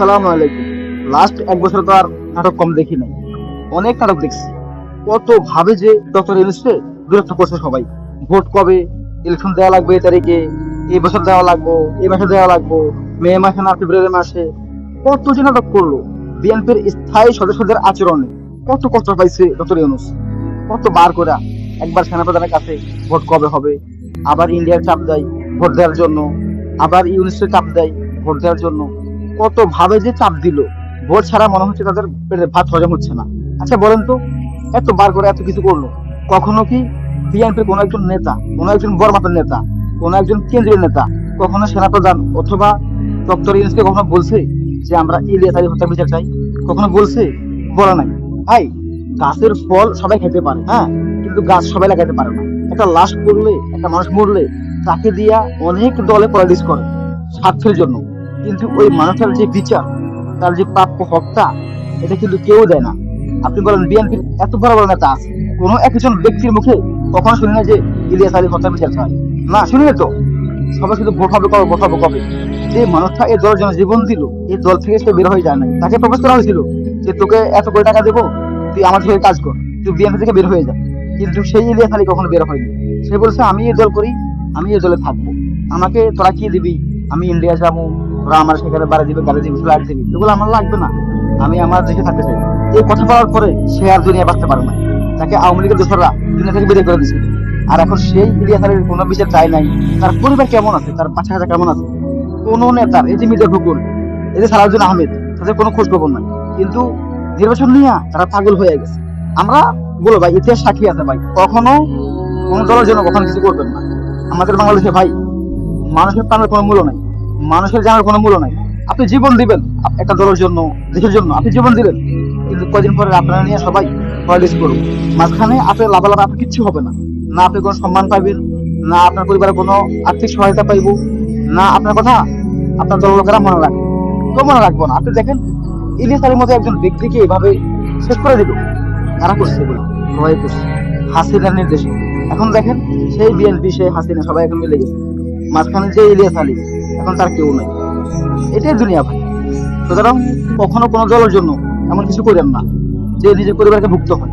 আলাইকুম। লাস্ট এক বছর তো আর নাটক কম দেখি নাই। অনেক নাটক দেখছি। কত ভাবে যে ডক্টর বিরক্ত করছে সবাই। ভোট কবে ইলেকশন দেওয়া লাগবে তারিখে, এই বছর দেওয়া লাগবো, এই মাসে দেওয়া লাগবো, মে মাসে না, ফেব্রুয়ারি মাসে। কত যে নাটক করল। বিএনপির স্থায়ী সদস্যদের আচরণে কত কষ্ট পাইছে ডক্টর ইউনুস। কত বার করে একবার সেনাপ্রধানের কাছে ভোট কবে হবে? আবার ইন্ডিয়ার চাপ দেয় ভোট দেওয়ার জন্য। আবার ইউনিসের চাপ দেয় ভোট দেওয়ার জন্য। কত ভাবে যে চাপ দিল। ভোট ছাড়া মনে হচ্ছে তাদের ভাত হজম হচ্ছে না। আচ্ছা বলেন তো, এত বার করে এত কিছু করল। কখনো কি বিএনপির কোনো একজন নেতা, কোনো একজন বড় নেতা, কোনো একজন কেন্দ্রীয় নেতা কখনো সেনাপ্রধান অথবা ডক্টর ইউনুসকে কখনো বলছে যে আমরা ইলিয়াস হত্যা বিচার চাই? কখনো বলছে? বলা নাই। ভাই, গাছের ফল সবাই খেতে পারে হ্যাঁ কিন্তু গাছ সবাই লাগাতে পারে না। একটা লাশ পড়লে, একটা মানুষ মরলে তাকে দিয়া অনেক দলে পলিটিক্স করে স্বার্থের জন্য। কিন্তু ওই মানুষটার যে বিচার, তার যে প্রাপ্য হকটা এটা কিন্তু কেউ দেয় না। আপনি বলেন, বিএনপির এত বড় বড় নেতা আছে, কোনো একজন ব্যক্তির মুখে কখনো শুনি না যে ইলিয়াস আলী হত্যা বিচার চায়। না, শুনি তো। সবাই শুধু ভোট হবে কবে, ভোট হবে কবে? যে মানুষটা এই দলের জন্য জীবন দিল, এই দল থেকে সে বের হয়ে যায় না তাকে প্রপোজ করা হয়েছিল যে, তোকে এত কোটি টাকা দেবো, তুই আমার হয়ে কাজ কর, তুই বিএনপি থেকে বের হয়ে যা। কিন্তু সেই ইলিয়াস আলী কখনো বের হয়নি। সে বলছে, আমি এই দল করি, আমি এই দলে থাকব। আমাকে তোরা কি দিবি? আমি ইন্ডিয়া যাব তোরা আমার সেখানে বাড়ি দিবে, গাড়ি দিবি দিবি, এগুলো আমার লাগবে না। আমি আমার দেশে থাকতে চাই। এই কথা বলার পরে সে আর দুনিয়া বাঁচতে পারে না। তাকে আওয়ামী লীগের দুনিয়া থেকে করে আর এখন সেই আলীর কোনো বিচার নাই। তার পরিবার কেমন আছে? তার কেমন আছে? কোন নেতার, এই যে মির্জা এই যে সালাউদ্দিন আহমেদ, তাদের কোনো খোঁজ খবর নাই। কিন্তু নির্বাচন নিয়ে তারা পাগল হয়ে গেছে। আমরা বলো ভাই, ইতিহাস সাক্ষী আছে ভাই। কখনো কোন দলের জন্য কখনো কিছু করবেন না। আমাদের বাংলাদেশে ভাই, মানুষের প্রাণের কোনো মূল্য নাই। মানুষের জানার কোনো মূল্য নাই। আপনি জীবন দিবেন একটা দলের জন্য, দেশের জন্য, আপনি জীবন দিলেন কিন্তু কদিন পরে আপনারা নিয়ে সবাই পলিটিক্স করুন। মাঝখানে আপনার লাভালাভ আপনার কিচ্ছু হবে না। না আপনি কোনো সম্মান পাইবেন, না আপনার পরিবারে কোনো আর্থিক সহায়তা পাইব, না আপনার কথা আপনার দলের লোকেরা মনে রাখবে। তো মনে রাখব না। আপনি দেখেন ইলিয়াস আলীর মতো একজন ব্যক্তিকে এভাবে শেষ করে দিল। কারা করছে এগুলো? সবাই করছে। হাসিনার নির্দেশে। এখন দেখেন, সেই বিএনপি, সেই হাসিনা সবাই এখন মিলে গেছে। মাঝখানে যে ইলিয়াস আলী এখন তার কেউ নাই। এটাই দুনিয়া ভাই। সুতরাং কখনো কোনো দলের জন্য এমন কিছু করেন না, যে নিজের পরিবারকে ভুক্ত হয়।